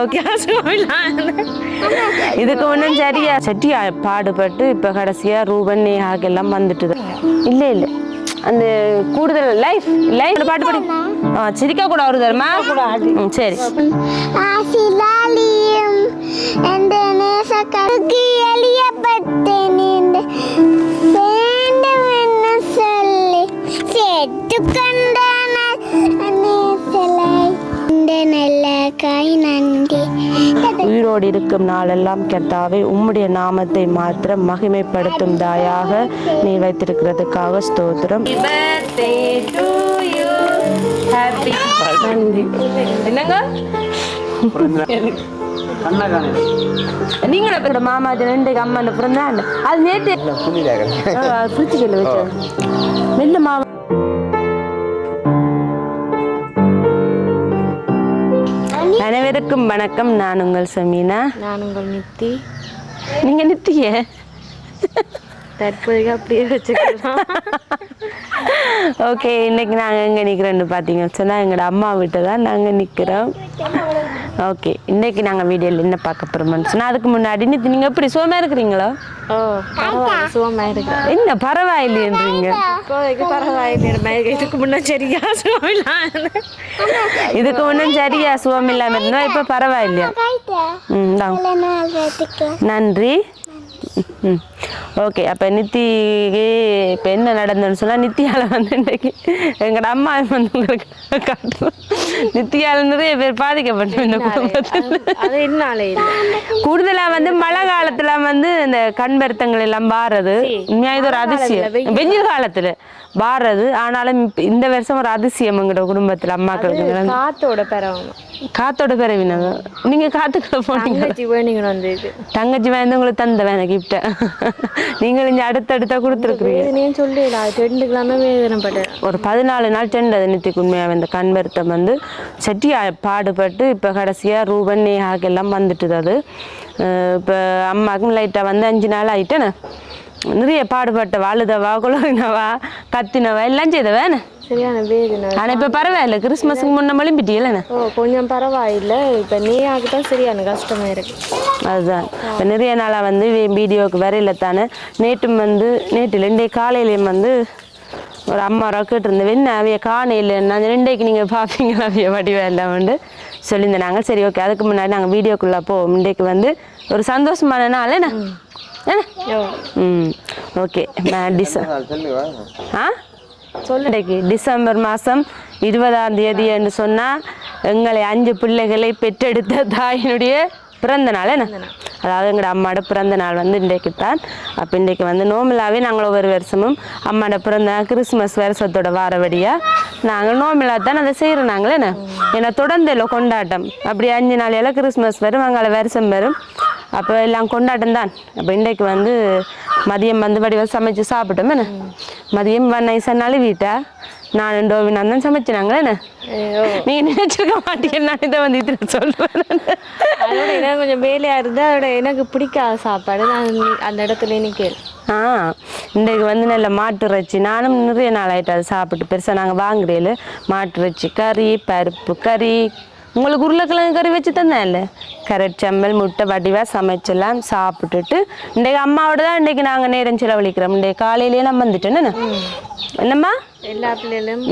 Okay இதுக்கு ஒன்றும் சரியா சட்டியா பாடுபட்டு இப்போ கடைசியாக ரூபன் நேஹாக்கு எல்லாம் வந்துட்டுது இல்லை இல்லை. அந்த கூடுதல் லைஃப் லைஃப் பாட்டு பாடி. ஆ சிரிக்க கூட ஒரு தருமா சரி. எளியப்பட்டேன் இந்த நல்ல காய் நன்றி. உயிரோடு இருக்கும் நாளெல்லாம் கெத்தாவே உம்முடைய நாமத்தை மாத்திரம் மகிமைப்படுத்தும் தாயாக நீ வைத்திருக்கிறதுக்காக ஸ்தோத்திரம். நன்றி. என்னங்க? நீங்கள கூட மாமா ரெண்டு அம்மா பிறந்தாண்ட அது நேற்று ஃப்ரிட்ஜுக்கு வச்சு மெல்ல மாமா அனைவருக்கும் வணக்கம். நான் உங்கள் சமீனா. நான் உங்கள் நித்தி. நீங்க நித்திய? தற்போதைக்கு அப்படியே வச்சுக்கலாம். ஓகே இன்னைக்கு நாங்கள் எங்கே நிற்கிறோன்னு பார்த்தீங்கன்னு சொன்னால் எங்களோட அம்மா வீட்டை தான் நாங்கள் நிற்கிறோம் ஓகே இன்னைக்கு நாங்கள் வீடியோவில் என்ன பார்க்க போகிறோம்னு சொன்னால் அதுக்கு முன்னாடி நித்தி நீங்கள் எப்படி சுகமாக இருக்கிறீங்களோ? ஓ பரவாயில்ல. சுகமாக இருக்கு என்ன பரவாயில்லைன்றீங்க? இப்போதைக்கு பரவாயில்லை இதுக்கு முன்னே சரியா சுகமில்லாம். இதுக்கு ஒன்றும் சரியா சுகம் இல்லாமல் இருந்தால் இப்போ பரவாயில்லையா? ம் நன்றி. ஓகே அப்போ நித்திக்கு இப்போ என்ன நடந்ததுன்னு சொன்னால் நித்தியால் வந்து இன்றைக்கு எங்களோட அம்மா வந்து உங்களுக்கு காட்டுறோம் நித்தியால் நிறைய பேர் பாதிக்கப்பட்டோம் இந்த குடும்பத்தில். கூடுதலாக வந்து மழை காலத்தில் வந்து இந்த கண் வருத்தங்கள் எல்லாம் வாரது. உண்மையாக இது ஒரு அதிசயம். வெயில் காலத்தில். வாரது. ஆனாலும் இந்த வருஷம் ஒரு அதிசயம் எங்களோட குடும்பத்தில் அம்மாக்களுக்கு காத்தோட பெறவணும் காத்தோட பிறவினது நீங்கள் காத்துக்குள்ள போனீங்க தங்கச்சி வந்து உங்களுக்கு தந்த வேணை கிஃப்ட நீங்கள் இங்கே அடுத்தடுத்தா கொடுத்துருக்குறீங்க. சொல்லல அது ரெண்டு கிழமை வேதனைப்பட்டேன். ஒரு பதினாலு நாள் செண்டது நித்திக்கு உண்மையாக இந்த கண் வருத்தம் வந்து சட்டியா பாடுபட்டு இப்போ கடைசியாக ரூபன் நேஹாக்கு எல்லாம் வந்துட்டுது அது. இப்போ அம்மாவுக்கும் லைட்டாக வந்து அஞ்சு நாள் ஆயிட்டேனே. நிறைய பாடுபட்ட வாழுதவா குளறினவா கத்தினவா எல்லாம் செய்தவேண்ணே சரியான வேதனை ஆனால் இப்போ பரவாயில்ல கிறிஸ்மஸுக்கு முன்ன மொழிம்பிட்டீங்களே ஓ கொஞ்சம் பரவாயில்லை. இப்போ நீ தான் சரியான கஷ்டமா இருக்கு. அதுதான். இப்போ நிறைய நாளாக வந்து வீடியோவுக்கு வரையில தானே நேற்றும் வந்து நேற்று ரெண்டே காலையிலையும் வந்து ஒரு அம்மா ராக்கிட்டு இருந்தேன் என்ன அவைய காணையில் நான் ரெண்டைக்கு நீங்கள் பார்ப்பீங்களா அவைய வடிவம் எல்லாம்? வந்து சொல்லியிருந்தேன். நாங்கள் சரி ஓகே அதுக்கு முன்னாடி நாங்கள் வீடியோக்குள்ளே போவோம். இன்றைக்கு வந்து ஒரு சந்தோஷமான நாள் என்ன? என்ன ஓகே. ஆ? சொல்லுடைக்கு டிசம்பர் மாதம் இருபதாம் தேதி என்று சொன்னால் எங்களை அஞ்சு பிள்ளைகளை பெற்றெடுத்த தாயினுடைய பிறந்த நாள் என்ன? அதாவது எங்களோட அம்மாவோட பிறந்த நாள் வந்து இன்றைக்கு தான். அப்போ இன்றைக்கு வந்து நோமிலாவே நாங்கள் ஒவ்வொரு வருஷமும் அம்மாவோட பிறந்த நாள் கிறிஸ்மஸ் வருஷத்தோட வாரபடியாக நாங்கள் நோமிலா தான் அதை செய்கிறோம் நாங்களே என்ன? ஏன்னா தொடர்ந்து இல்லை கொண்டாட்டம். அப்படி அஞ்சு நாள் எல்லாம் கிறிஸ்மஸ் வரும் அங்கே வருஷம் வரும். அப்போ எல்லாம் கொண்டாட்டம் தான். அப்போ இன்றைக்கு வந்து மதியம் வந்து வடிவம் சமைச்சு சாப்பிட்டோம் என்ன? மதியம் நைஸாக நழுவிட்டா நான் ரெண்டு நான் தான் சமைச்சினாங்களே என்ன? நீ நினைச்சிருக்க மாட்டீங்க நான் இதை வந்து இதில் சொல்கிறேன் அதோட எனக்கு கொஞ்சம் வேலையா இருந்தா அதோட எனக்கு பிடிக்காத சாப்பாடு. நான் அந்த இடத்துல நிற்கிறேன் ஆ இன்றைக்கு வந்து நல்ல மாட்டு இறைச்சி. நானும் நிறைய நாள் ஆயிட்டு அது சாப்பிட்டு பெருசாக நாங்கள் வாங்குறேல மாட்டு இறைச்சி கறி பருப்பு கறி உங்களுக்கு உருளைக்கிழங்கு கறி வச்சு தந்தேன் இல்லை கரட் சம்பல் முட்டை வடிவாக சமைச்செல்லாம் சாப்பிட்டுட்டு இன்றைக்கு அம்மாவோட தான் இன்றைக்கு நாங்கள் நேரம் செலவழிக்கிறோம். இன்றைக்கு காலையிலேயே நம்ம வந்துட்டேன் என்ன என்னம்மா? எல்லா பிள்ளைகளும்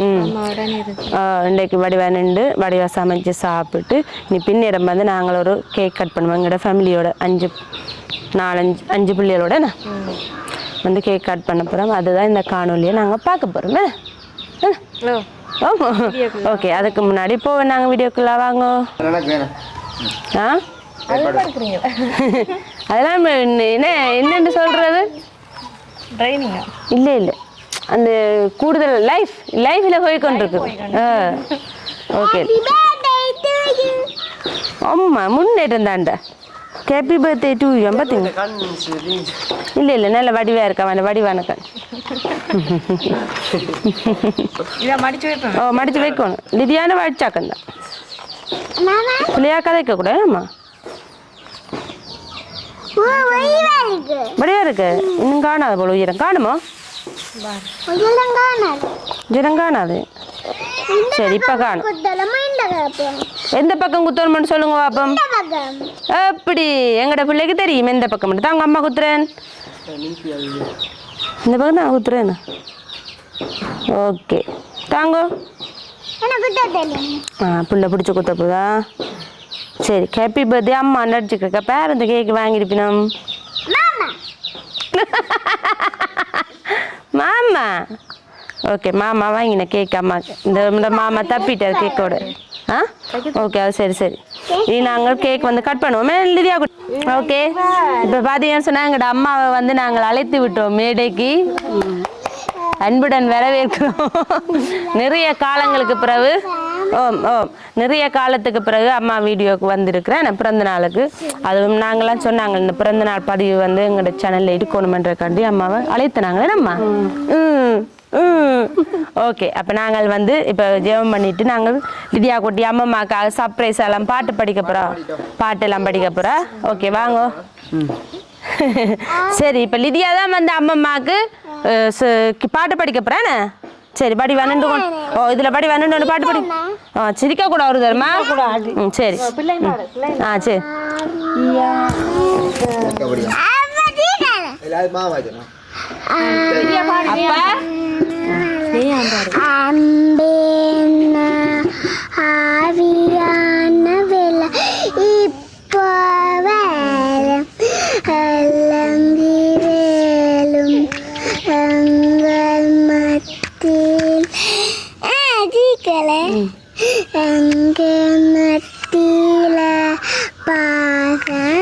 இன்றைக்கு வடிவா நின்று வடிவா சமைச்சு சாப்பிட்டு நீ பின்னேரம் வந்து நாங்கள் ஒரு கேக் கட் பண்ணுவோம். எங்களோட ஃபேமிலியோட அஞ்சு நாலஞ்சு அஞ்சு பிள்ளைகளோட வந்து கேக் கட் பண்ண போகிறோம் அதுதான் இந்த காணொலியை நாங்கள் பார்க்க போகிறோம் ஆமாம் ஓகே அதுக்கு முன்னாடி இப்போ நாங்கள் வீடியோக்குள்ளே வாங்க. ஆ? அதெல்லாம் என்ன என்னென்னு சொல்கிறது ட்ரைனிங்கா இல்லை இல்லை. அந்த கூடுதல் லைஃப் லைஃப்பில் போய் கொண்டிருக்கு. ஆ. ஓகே ஆமா முன்னேற்றம் தாண்டா ஹாப்பி பர்த்டே டு யூ பார்த்தீங்க இல்லை இல்லை நல்ல வடிவாக இருக்கா அவன் வடிவான கண் இதை மடிச்சு வைப்பேன் ஓ மடித்து வைக்கணும் லிதியான வடிச்சாக்கன் தான் பிள்ளையா கதைக்க கூட ஆமா வடிவா இருக்கு இன்னும் காணாத போல உயரம் காணுமோ காணாது சரி இப்போ எந்த பக்கம் குத்தணும்னு சொல்லுங்க பாப்போம். அப்படி. எங்கட பிள்ளைக்கு தெரியும் எந்த பக்கம் மட்டும். தாங்க அம்மா குத்துறேன். இந்த பக்கம் தான் குத்துறேன். ஓகே. தாங்கோ. ஆ புள்ள பிடிச்சி குத்த போதா? சரி ஹாப்பி பர்த்டே அம்மா நடிச்சுக்க பேர் இந்த கேக் வாங்கியிருப்பினோம் மாமா. ஓகே மாமா வாங்கின கேக் அம்மா இந்த இந்த மாமா தப்பிட்டார் கேக்கோட ஆ? ஓகே அது சரி சரி. இனி நாங்கள் கேக் வந்து கட் பண்ணுவோமே லிதியா ஓகே இப்போ பார்த்தீங்கன்னு சொன்னால் எங்களோட அம்மாவை வந்து நாங்கள் அழைத்து விட்டோம் மேடைக்கு. அன்புடன் வரவேற்கிறோம். நிறைய காலங்களுக்கு பிறகு. ஓம் ஓம் நிறைய காலத்துக்கு பிறகு அம்மா வீடியோக்கு வந்திருக்கிறேன் நான் பிறந்த நாளுக்கு. அதுவும் நாங்களாம் சொன்னாங்க இந்த பிறந்த நாள் பதிவு வந்து எங்களோட சேனலில் இருக்கணுமென்றக்காண்டி அம்மாவை அழைத்தனாங்களே அம்மா ம் ம். ஓகே அப்போ நாங்கள் வந்து இப்போ ஜெபம் பண்ணிட்டு நாங்கள் லிதியா குட்டி அம்மம்மாக்காக சர்ப்ரைஸ் எல்லாம் பாட்டு படிக்க போகிறோம் பாட்டெல்லாம் படிக்க போகிறோம் ஓகே வாங்கோ. சரி இப்போ லிதியா தான் வந்து அம்மம்மாக்கு அஹ், ச- கி- பாட்டு படிக்க போகிறேன்னு சரி படி கொண்டு ஓ இதில் படி வனண்டு பாட்டு படி. ஆ சிரிக்க கூட வருது தெரியுமா ம் சரி. ஆ சரி. ஆவியான வில இப்போ നട്ടീൽ ആദികളെ എങ്ക നട്ടീല പാകമലൊക്കെ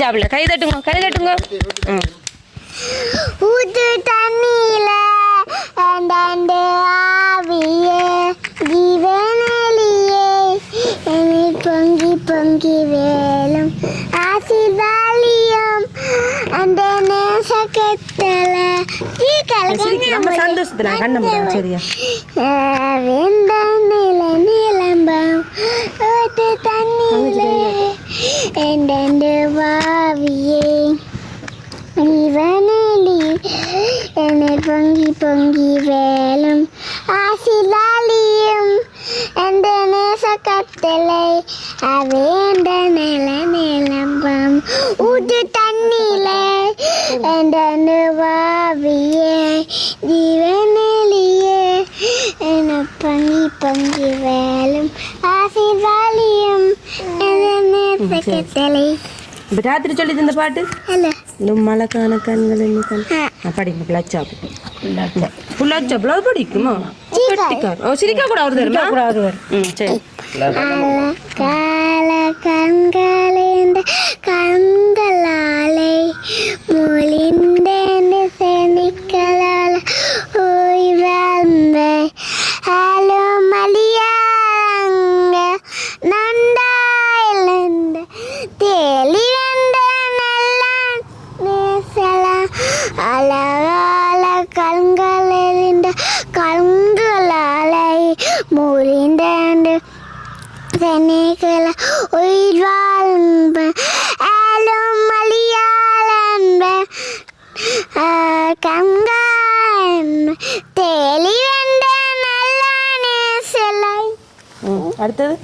சரி அச்சாப்ல கை தட்டுங்க கை தட்டுங்க. ஊத்து தண்ணியில அண்டாண்டு ஆவியே ஜீவனலியே என்னை பொங்கி பொங்கி வேலும் ஆசிர்வாலியம். அந்த நேசக்கத்தல நம்ம சந்தோஷத்துல கண்ணம் சரியா? வெந்த நில நிலம்பம். ஊத்து தண்ணியில எண்டெண்டு வாவியே. இவனலி என்னை பொங்கி பொங்கி வேலும். ஆசிலாலியும் எந்த நேச கட்டளை? அவேண்ட நில நிலம்பம். ஊட்டு தண்ணியில எந்த வாவியே. ஜீவனலியே என்னை பொங்கி பொங்கி வேலும் ஆசிலாலியும் எந்த நேச கட்டளை இப்போ ராத்திரி சொல்லி தந்த பாட்டு? அல்ல. இந்த மழை காண கண்கள் என்ன படிங்க பிள்ளாச்சாப்பு பிள்ளாச்சாப்புல அது படிக்குமா? ஓ சிரிக்கா கூட அவர் தெரியுமா? ம் சரி. கால கண்களிந்த கண்களாலை மொழிந்தேன் செனிக்களால் ஓய் ம் அடுத்தது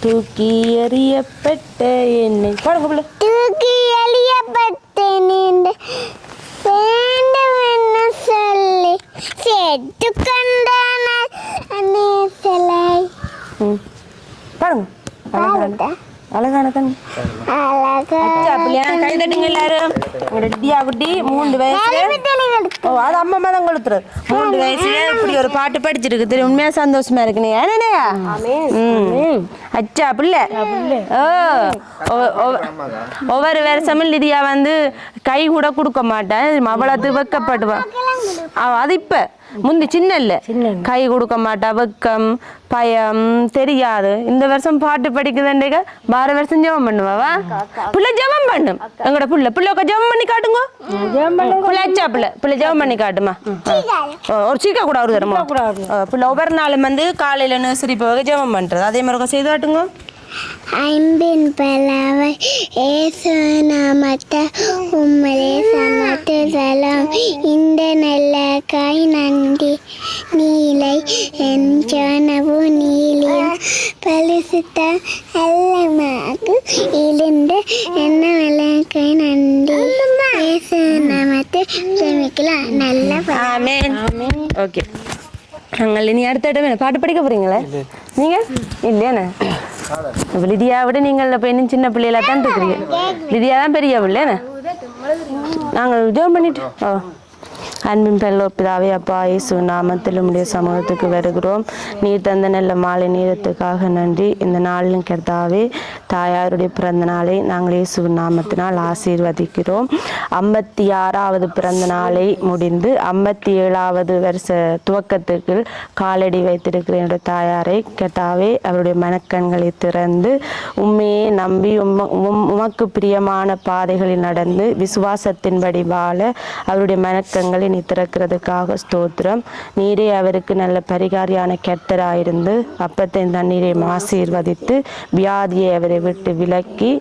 தூக்கி எறியப்பட்ட எண்ணெய் பாடுங்க பிள்ளை தூக்கி எளியப்பட்டேன் என்று ஓ அது அம்மா தான் கொளுத்துறது மூன்று வயசுல இப்படி ஒரு பாட்டு படிச்சிருக்கு. தெரியும்? உண்மையா சந்தோஷமா இருக்கு நீ ஏனேயா அச்சா பிள்ளை. ஓ ஒவ்வொரு வருஷமும் லிதியா வந்து கை கூட கொடுக்க மாட்டேன் அவ்வளவு வெக்கப்படுவா அவ அது இப்ப. முந்தி சின்ன இல்ல கை கொடுக்க மாட்டா வெக்கம் பயம் தெரியாது. இந்த வருஷம் பாட்டு படிக்குதுன்றீங்க வார வருஷம் ஜெபம் பண்ணுவாவா பிள்ளை ஜெபம் பண்ணும் எங்கட புள்ள பிள்ளை ஜெபம் பண்ணி காட்டுங்க. பிள்ளை அச்சா பிள்ளை பிள்ளை ஜெபம் பண்ணி காட்டுமா. ஒரு சீக்கா கூட ஒரு தருமா பிள்ளை ஒவ்வொரு நாளும் வந்து காலையில நர்சரி போக ஜெபம் பண்றது. அதே மாதிரி செய்து காட்டுங்க. ஐம்பின் பலவை ஏசு நாமத்த உம்மலே சமத்து சலம் இந்த நல்ல காய் நன்றி நீலை என் சொனவு நீலியம் பரிசுத்த அல்லமாக்கு இழிந்து என்ன நல்ல காய் நன்றி ஏசு நாமத்து ஜெமிக்கலாம் நல்ல ஓகே. நாங்கள் இனி அடுத்த இடம் என்ன பாட்டு படிக்க போறீங்களே? நீங்க? அப்ப லிதியா விட நீங்கள் இப்போ இன்னும் சின்ன பிள்ளைகளா தான் இருக்கிறீங்க லிதியா தான் பெரிய பிள்ளையானே நாங்கள் ஜெபம் பண்ணிட்டு ஓ அன்பின் பெல்லோ பிதாவே அப்பா இயேசு நாமத்தில் உடைய சமூகத்துக்கு வருகிறோம். நீர் தந்த நல்ல மாலை நேரத்துக்காக நன்றி. இந்த நாளிலும் கர்த்தாவே தாயாருடைய பிறந்த நாளை நாங்கள் இயேசு நாமத்தினால் ஆசீர்வதிக்கிறோம். ஐம்பத்தி ஆறாவது பிறந்த நாளை முடிந்து ஐம்பத்தி ஏழாவது வருஷ துவக்கத்துக்கு காலடி வைத்திருக்கிற என்னுடைய தாயாரை கர்த்தாவே அவருடைய மனக்கண்களை திறந்து உண்மையே நம்பி உம்ம- உம்- உமக்கு பிரியமான பாதைகளில் நடந்து விசுவாசத்தின்படி வாழ அவருடைய மனக்கண்களை நீ திறக்கிறதுக்காக ஸ்தோத்திரம். நீரே அவருக்கு நல்ல பரிகாரியான கெட்டராயிருந்து அப்பத்தையும் தண்ணீரை ஆசீர்வதித்து வியாதியை அவரை விட்டு விலக்கி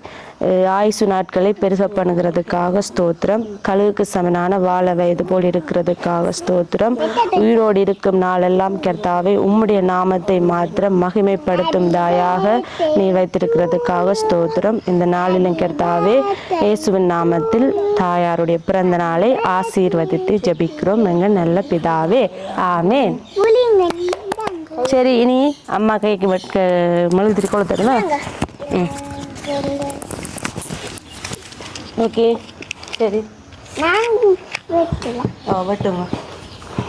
ஆயுசு நாட்களை பெருச பண்ணுகிறதுக்காக ஸ்தோத்திரம். கழுகுக்கு சமனான வாழ வயது போல் இருக்கிறதுக்காக ஸ்தோத்திரம். உயிரோடு இருக்கும் நாளெல்லாம் கர்த்தாவே உம்முடைய நாமத்தை மாத்திரம் மகிமைப்படுத்தும் தாயாக நீ வைத்திருக்கிறதுக்காக ஸ்தோத்திரம். இந்த நாளிலும் கர்த்தாவே இயேசுவின் நாமத்தில் தாயாருடைய பிறந்த நாளை ஆசீர்வதித்து ஜெபிக்கிறோம். எங்கள் நல்ல பிதாவே ஆமென். சரி இனி அம்மா கைக்கு வெட்க மழுத்திரி ம். ஓகே சரி. நான் வெட்டல ஓ வெட்டுங்க.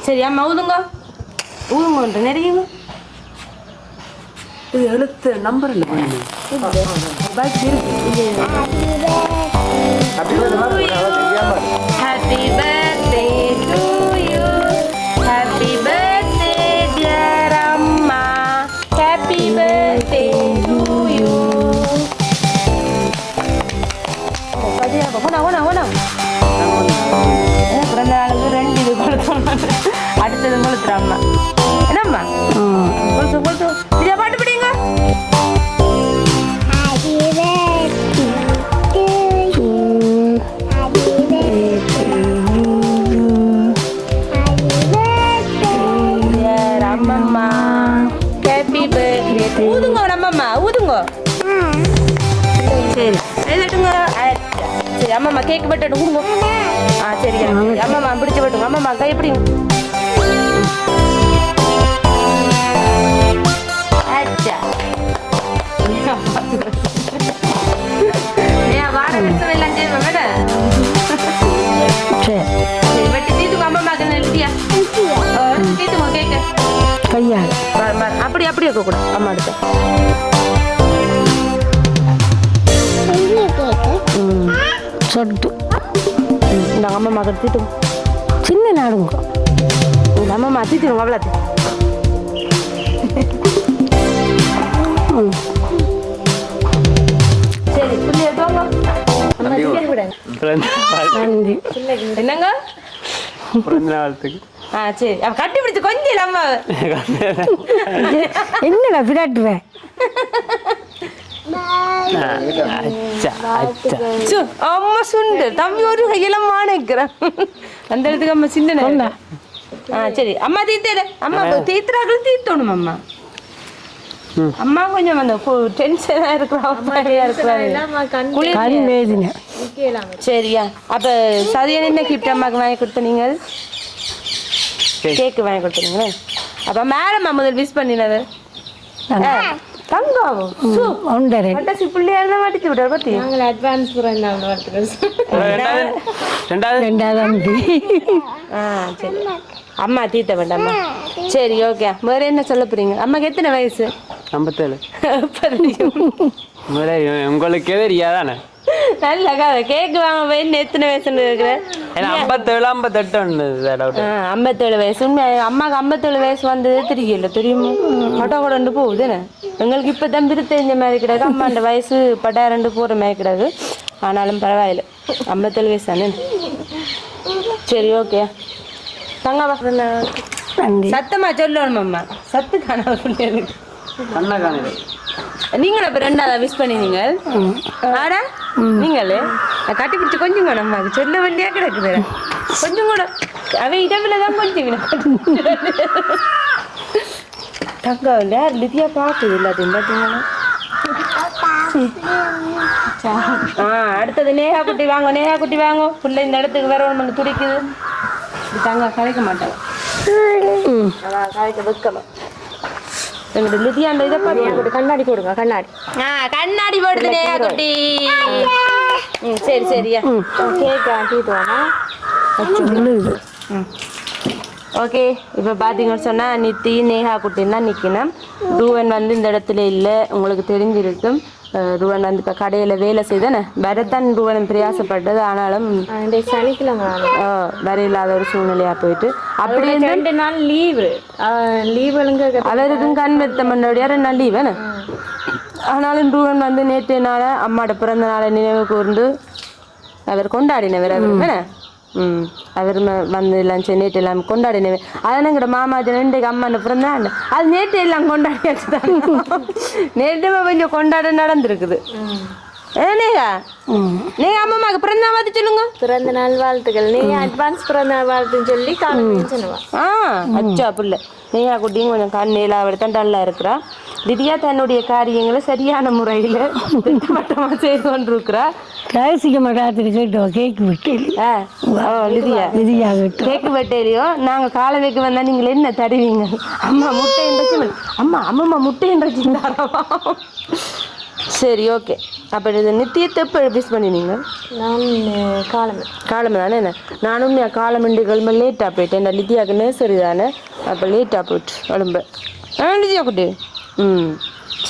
சரி அம்மா ஊதுங்க. ஊதுங்க நிறையுங்க இது எழுத்து நம்பர் இல்லை பண்ணு ஹாப்பி பர்த்டே சரி அம்மாம்மா கேக் பட்டு கொடுங்க ஆ சரி. அம்மாம்மா பிடிச்சி பட்டுங்க அம்மாம்மா கை பிடிங்க. அச்சா. ஏன் வார வருஷம் எல்லாம் செய்வோம் மேடம் சொட்டு. இந்த அம்மா தீட்டுங்க சின்ன நாடுங்க. இந்த அம்மா தீத்துருங்க அவ்வளோ என்னங்க? பிறந்த ஆ சரி. அவ கட்டி பிடிச்சு கொஞ்சம் அம்மா என்னடா சு அம்மா சுண்டு தம்பி ஒரு கையில மாணிக்கிறேன் அந்த இடத்துக்கு அம்மா சின்ன ஆ சரி அம்மா தீத்தேடு அம்மா தீத்துறாக்கள் தீத்தணும் அம்மா அம்மா கொஞ்சம் அந்த டென்ஷனா இருக்கிறாங்க சரியா அப்ப சதியன் என்ன கிஃப்ட் அம்மாக்கு வாங்கி கொடுத்தீங்க கேக்கு வாங்கி கொடுத்தீங்க அப்ப மேடம் முதல் விஷ் பண்ணினது தங்கம். சு, ஒன்றரை பட்டாசு தான் மாட்டிச்சு விட்டார் பத்தி. நாங்கள் அட்வான்ஸ் நாள் வாழ்த்துக்கள் ரெண்டாவது ரெண்டாவது. அம்பி. ஆ சரி. அம்மா தீத்த வேண்டாம்மா சரி ஓகே வேற என்ன சொல்ல போறீங்க? அம்மாக்கு எத்தனை வயசு? ஐம்பத்தேழு. உங்களுக்கே தெரியாதானே? நல்ல கதை கேக்கு வாங்க போய் எத்தனை வயசுன்னு இருக்கிற? ஏன்னா ஐம்பத்தேழு ஐம்பத்தெட்டு ஒன்று ஐம்பத்தேழு வயசு. உண்மை அம்மாக்கு ஐம்பத்தேழு வயசு வந்தது தெரியல தெரியுமா? பட்டா கொண்டு போகுது என்ன? எங்களுக்கு இப்போ தான் பிரி தெரிஞ்ச மாதிரி கிடக்கு. அம்மாண்ட வயசு பட்டா ரெண்டு போகிற மாதிரி கிடக்கு. ஆனாலும் பரவாயில்ல. ஐம்பத்தேழு வயசு தானே? சரி ஓகே தங்கா. நன்றி சத்தமா சொல்லணும் அம்மா சத்து காணாத பிள்ளைகளுக்கு கண்ணா காணுது. நீங்களும் இப்போ ரெண்டாவது விஷ் பண்ணினீங்க. ஆடா நீங்களே. கட்டி பிடிச்சி கொஞ்சம் கூட அம்மாவுக்கு சொல்ல வேண்டியா கிடக்குது கொஞ்சம் கூட. அவன் இடவில தான் கொஞ்சம் தங்கா இல்லை லிதியா பார்க்குது எல்லாத்தையும் பார்த்தீங்கன்னா ஆ அடுத்தது நேஹா குட்டி வாங்க நேஹா குட்டி வாங்க. புள்ள இந்த இடத்துக்கு வேற ஒன்று துடிக்குது. தங்க கலைக்க மாட்டாங்க அதான் கலைக்க வைக்கலாம் எங்களோட லிதியா அந்த இதை பார்த்து கண்ணாடி போடுங்க கண்ணாடி. ஆ கண்ணாடி போடுது நேஹா குட்டி ம் சரி சரியா கேக் ஆட்டிட்டுவானா ஓகே இப்போ பார்த்தீங்கன்னு சொன்னால் நித்தி நேஹா குட்டின்னு தான் நிற்கணும் ரூவன் வந்து இந்த இடத்துல இல்லை உங்களுக்கு தெரிஞ்சிருக்கும். ரூவன் வந்து இப்போ கடையில் வேலை செய்தானே வரத்தான் ரூவன் பிரயாசப்பட்டது. ஆனாலும் சனிக்கிழமை வர இல்லாத ஒரு சூழ்நிலையாக போயிட்டு. அப்படி ரெண்டு நாள் லீவு லீவ் எங்க அவருக்கும் கண் வெத்த மண்டோடைய ரெண்டு நாள் லீவு ஆனாலும் ரூவன் வந்து நேற்று நாள அம்மாட பிறந்த நாளை நினைவு கூர்ந்து அவர் கொண்டாடினவர் அவர் ம் அவர் வந்து எல்லாம் நேற்று எல்லாம் கொண்டாடினவர் அதான் எங்கட மாமா இன்றைக்கு அம்மா பிறந்த நாள் அது நேற்று எல்லாம் கொண்டாடியாச்சு தான் நேற்று கொஞ்சம் கொண்டாட நடந்திருக்குது ஏனேயா நீங்க? அம்மாவுக்கு பிறந்த நாள் பார்த்து சொல்லுங்க. பிறந்த நாள் வாழ்த்துக்கள். நீ அட்வான்ஸ் பிறந்த நாள் வாழ்த்துன்னு சொல்லி சொன்னவா ஆ அச்சா புள்ள. நேயா குட்டியும் கொஞ்சம் கண்ணில் அவள் தான் டல்லா இருக்கிறா. திவ்யா தன்னுடைய காரியங்களை சரியான முறையில் திட்டவட்டமாக செய்து கொண்டிருக்கிறா. கடைசிக்க மாட்டாத்துக்கு கேட்டோம் கேக்கு விட்டேன் ஆ ஓ லிதியா விதியா கேட்டோம் கேக்கு வெட்டையிலையோ நாங்கள் காலவைக்கு வந்தால் நீங்கள் என்ன தருவீங்க? அம்மா முட்டை இன்றைச்சி அம்மா அம்மம்மா முட்டை இன்றைச்சி சரி ஓகே அப்போ இது நித்தியத்தை எப்போ மிஸ் பண்ணினீங்க நான் காலமே. காலம் தானே என்ன? நானும் என் காலமண்டு கிழமை லேட்டாக போயிட்டேன். இந்த லித்தியாவுக்கு நர்சரி தானே? அப்போ லேட்டாக போயிட்டு உடம்பு. ஆ லித்தியா குட்டி. ம்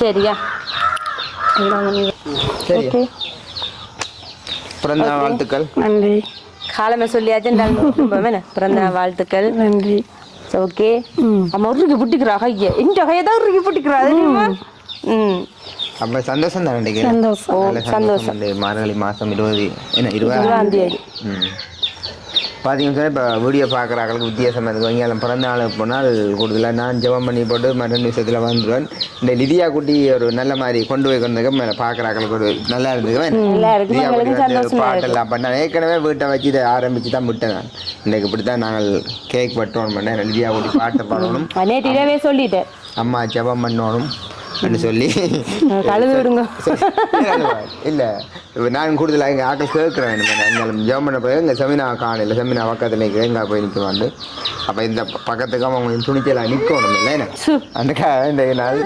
சரியா சரி. ஓகே பிறந்த வாழ்த்துக்கள். நன்றி. காலமே சொல்லியாச்சு என்ன? பிறந்த வாழ்த்துக்கள். நன்றி. ஓகே அம்மா உருக்கி புட்டிக்கிறா கையை இந்த கையை தான் உருக்கி தெரியுமா? ம். அப்ப சந்தோஷம் தான் நினைக்கிறேன் சந்தோஷம். மார்கழி மாசம் இருபது என்ன இருபது இருபதாம் தேதி? பார்த்தீங்கன்னா இப்போ வீடியோ பார்க்குறாங்களுக்கு வித்தியாசமாக இருக்குது வங்கியாலம் பிறந்த நாள் போனால் கூடுதலாக நான் ஜெபம் பண்ணி போட்டு மட்டன் விஷயத்தில் வந்துடுவேன் இந்த லிதியா குட்டி ஒரு நல்ல மாதிரி கொண்டு போய் கொண்டு பார்க்குறாங்களுக்கு ஒரு நல்லா இருக்கு. லிதியா குட்டி வந்து பாட்டெல்லாம் பண்ணேன் ஏற்கனவே வீட்டை வச்சு இதை ஆரம்பித்து தான் விட்டேன் நான் இன்றைக்கு இப்படி தான் நாங்கள் கேக் வெட்டணும். பண்ணேன் லிதியா குட்டி பாட்டை பாடணும். சொல்லிட்டேன். அம்மா ஜெபம் பண்ணணும். அப்படின்னு சொல்லி. கழுவி விடுங்க. இல்ல நான் கூடுதலாக எங்கள் ஆக்கள் கேட்குறேன் எங்கள் பண்ண போய் எங்கள் செமினா காணையில் செமினா பக்கத்தில் நிற்கிறேன் எங்கே போய் நிற்குவாண்டு அப்போ இந்த பக்கத்துக்கு அவங்க துணிச்சலாம் நிற்கணும் இல்லை என்ன? அந்த இந்த நாள்.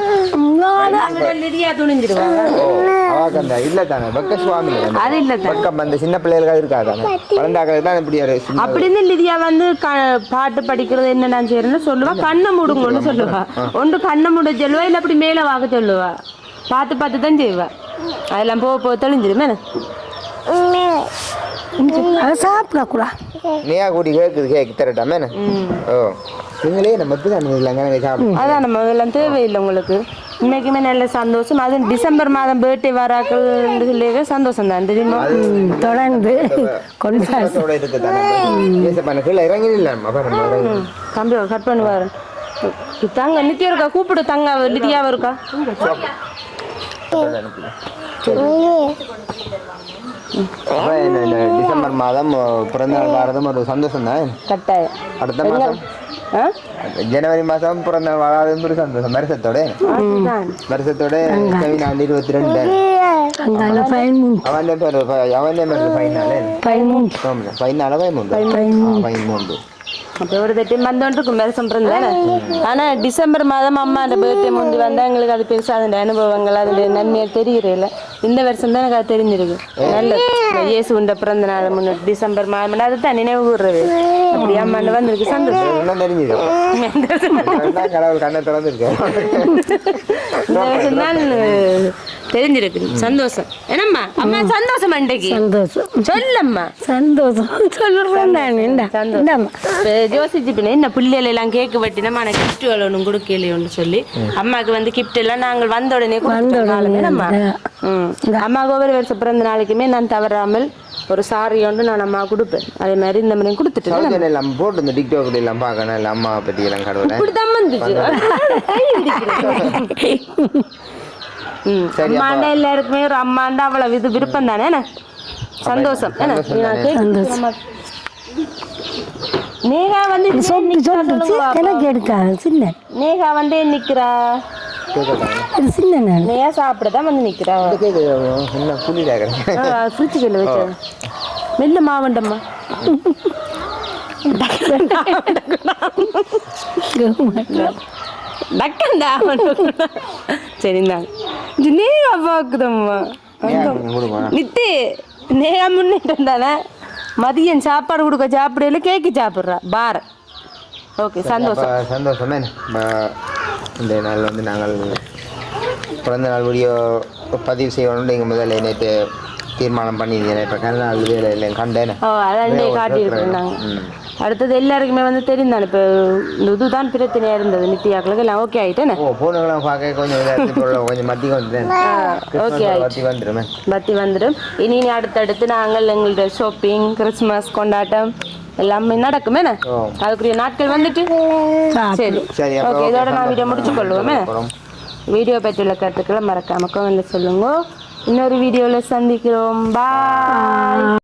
இல்லை தானே? பக்க சுவாமி அது இல்லை பக்கம் அந்த சின்ன பிள்ளைகளுக்காக இருக்காதானே வளர்ந்தாக்களுக்கு தான் இப்படி அப்படின்னு லிதியா வந்து பாட்டு படிக்கிறது என்ன நான் செய்யறேன்னு சொல்லுவா கண்ணை மூடுங்கன்னு சொல்லுவா. ஒன்று கண்ணை மூட சொல்லுவா இல்லை அப்படி மேலே வாக்க சொல்லுவா. பார்த்து பார்த்து தான் செய்வா. அதெல்லாம் போக போக தெளிஞ்சிருமே அதை சாப்பிடக்கூடாது நீயா கூட்டி கேட்குது கேக் தரட்டாமே ஓ. நீங்களே நம்ம அதான் நம்ம எல்லாம் தேவையில்லை உங்களுக்கு. இன்னைக்குமே நல்ல சந்தோஷம். அதுவும் டிசம்பர் மாதம் பர்த்டே வராக்கள் சொல்லி சந்தோஷம் தான் தெரியுமா? தொடர்ந்து கொண்டாடு. இறங்கி இல்லை கட் பண்ணுவாரு. தங்க நித்யா இருக்கா கூப்பிடு தங்க நித்யாவும் இருக்கா டிசம்பர் மாதம் பிறந்தநாள் வாரதும் ஒரு சந்தோஷம் தான். கட்டாயம். அடுத்த மாதம்? ஜனவரி மாதம் பிறந்தநாள் வாராதும் ஒரு சந்தோஷம். வருஷத்தோட? வருஷத்தோட இருபத்தி ரெண்டு. அவன் பேர் அவன் பேர் ஃபைனாலே பதிமூன்று. ஃபைனால பயமுண்டு பயமுண்டு அப்போ ஒரு தட்டி வந்தோன்றிருக்கும் வருஷம் பிறந்தானே ஆனால் டிசம்பர் மாதம் அம்மா அந்த பர்த்டே முந்தி வந்தால் எங்களுக்கு அது பெருசாக அதோட அனுபவங்கள் அதோடைய நன்மையாக தெரிகிறதில்ல இந்த வருஷம் தான் எனக்கு அது தெரிஞ்சிருக்கு நல்ல இயேசுண்ட பிறந்த நாள் முன்னிட்டு டிசம்பர் மாதம் அதுதான் நினைவு கூறுறது. அப்படி அம்மாண்டு வந்திருக்கு சந்தோஷம். இந்த வருஷம் தான் தெரிஞ்சிருக்கு. சந்தோஷம். என்னம்மா? அம்மா சந்தோஷம் அண்டைக்கு சந்தோஷம். சொல்லம்மா. சந்தோஷம். இந்தாம்மா. இப்ப யோசிச்சு பின்ன என்ன பிள்ளைகள் எல்லாம் கேக்கு வெட்டினா நான் கிஃப்ட் ஒன்று கொடுக்கலையோன்னு சொல்லி அம்மாக்கு வந்து கிஃப்ட் எல்லாம் நாங்கள் வந்த உடனே நாளைக்கு, என்னம்மா? ம். அம்மாவுக்கு ஒவ்வொரு வருஷம் பிறந்த நாளைக்குமே நான் தவறாமல் ஒரு சாரி ஒன்று நான் அம்மா கொடுப்பேன் அதே மாதிரி இந்த மாதிரி கொடுத்துட்டு எல்லாம் போட்டு இந்த டிக்டாக் எல்லாம் பார்க்கணும் இல்லை அம்மா பற்றி எல்லாம் கடவுளை வந்துச்சு சரி, அம்மாண்டா எல்லாருக்குமே ஒரு அம்மாண்டா அவ்வளவு இது விருப்பம் தானே என்ன? சந்தோஷம் அம்மா. நேகா வந்து. எனக்கு எடுக்காது சின்ன நேகா வந்து நிக்கிறா அது சின்ன நேயா சாப்பிடதான் வந்து நிக்கிறா? என்ன புள்ளிடா கிடக்கு ஃப்ரிட்ஜுக்குள்ள வச்ச. மெல்ல மாவண்டம்மா. டக்கண்டா சரிந்தாங்க இது நேகா பாக்குதம்மா. கொடுமா நித்து நேகா முன்னிட்டு தானே மதியம் சாப்பாடு கொடுக்க சாப்பிடல கேக்கு சாப்பிட்றா. பார். ஓகே சந்தோஷம். சந்தோஷமே இந்த நாள் வந்து நாங்கள் பிறந்த நாள் வீடியோ பதிவு செய்யணும்னு நீங்கள் முதல்ல நேற்று தீர்மானம் பண்ணியிருந்தேன். இப்போ வேலை இல்லை கண்டேன். ஓ அதான் காட்டி இருந்தாங்க அடுத்தது எல்லாருக்குமே வந்து தெரியும் தானே இப்போ இந்த இதுதான் பிரச்சனையா இருந்தது நித்தியாக்களுக்கு எல்லாம் ஓகே ஆயிட்டேனே? ஓ பார்க்க கொஞ்சம் கொஞ்சம் மத்தி வந்துட்டேன். ஓகே மத்தி வந்துடுமே பத்தி வந்துடும் இனி இனி அடுத்தடுத்து நாங்கள் எங்களுடைய ஷாப்பிங் கிறிஸ்மஸ் கொண்டாட்டம் எல்லாமே நடக்குமே. ஓ. அதுக்குரிய நாட்கள் வந்துட்டு. சரி. சரி ஓகே இதோட நான் வீடியோ முடிச்சு கொள்ளுவோமே அப்புறம் வீடியோ பற்றியுள்ள கருத்துக்களை மறக்காம கமெண்ட்ல சொல்லுங்க. இன்னொரு வீடியோவில் சந்திக்கிறோம். பாய்